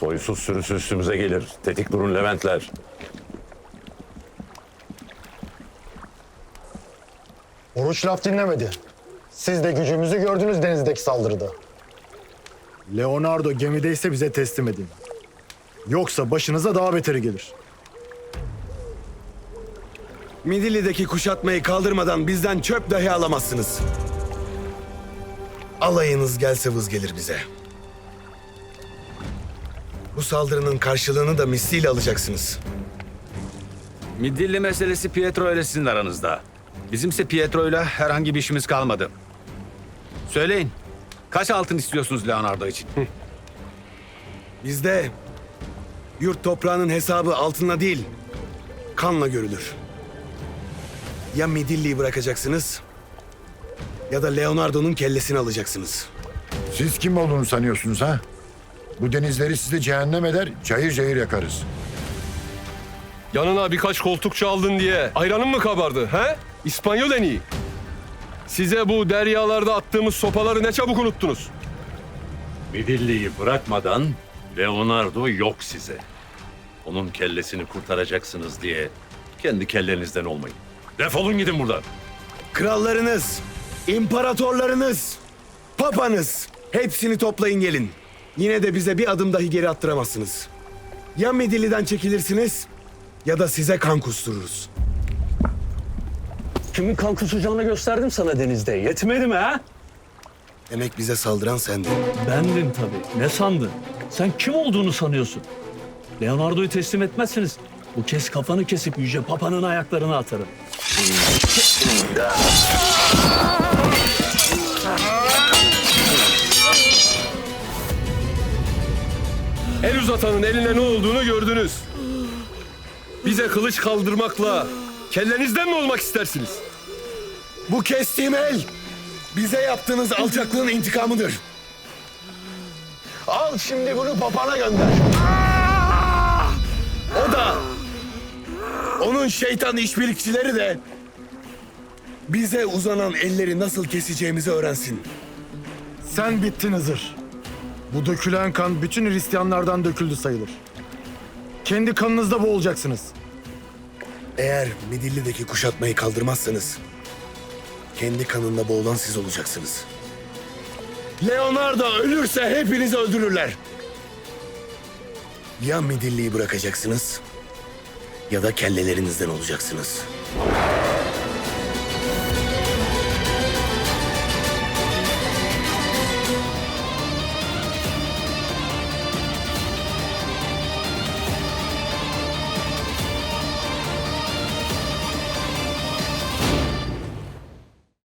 Soysuz sürüsü üstümüze gelir. Tetik durun Leventler. Oruç laf dinlemedi. Siz de gücümüzü gördünüz denizdeki saldırıda. Leonardo gemideyse bize teslim edin. Yoksa başınıza daha beteri gelir. Midilli'deki kuşatmayı kaldırmadan bizden çöp dahi alamazsınız. Alayınız gelse vız gelir bize. Bu saldırının karşılığını da misliyle alacaksınız. Midilli meselesi Pietro ile sizin aranızda. Bizimse Pietro ile herhangi bir işimiz kalmadı. Söyleyin. Kaç altın istiyorsunuz Leonardo için? Bizde yurt toprağının hesabı altınla değil, kanla görülür. Ya Midilli'yi bırakacaksınız ya da Leonardo'nun kellesini alacaksınız. Siz kim olduğunu sanıyorsunuz ha? Bu denizleri size cehennem eder, cayır cayır yakarız. Yanına birkaç koltukçu aldın diye ayranın mı kabardı he? İspanyol en iyi. Size bu deryalarda attığımız sopaları ne çabuk unuttunuz. Midilli'yi bırakmadan Leonardo yok size. Onun kellesini kurtaracaksınız diye kendi kellenizden olmayın. Defolun gidin buradan. Krallarınız, imparatorlarınız, papanız hepsini toplayın gelin. Yine de bize bir adım dahi geri attıramazsınız. Ya Midilli'den çekilirsiniz ya da size kan kustururuz. Kimin kan kusacağını gösterdim sana denizde. Yetmedi mi ha? Demek bize saldıran sendin. Bendim tabii. Ne sandın? Sen kim olduğunu sanıyorsun? Leonardo'yu teslim etmezsiniz. Bu kez kafanı kesip Yüce Papa'nın ayaklarına atarım. El uzatanın eline ne olduğunu gördünüz. Bize kılıç kaldırmakla kellenizden mi olmak istersiniz? Bu kestiğim el bize yaptığınız alçaklığın intikamıdır. Al şimdi bunu papana gönder. O da onun şeytan işbirlikçileri de bize uzanan elleri nasıl keseceğimizi öğrensin. Sen bittin Hızır. Bu dökülen kan bütün Hristiyanlardan döküldü sayılır. Kendi kanınızda boğulacaksınız. Eğer Midilli'deki kuşatmayı kaldırmazsanız kendi kanında boğulan siz olacaksınız. Leonardo ölürse hepinizi öldürürler. Ya Midilli'yi bırakacaksınız ya da kellelerinizden olacaksınız.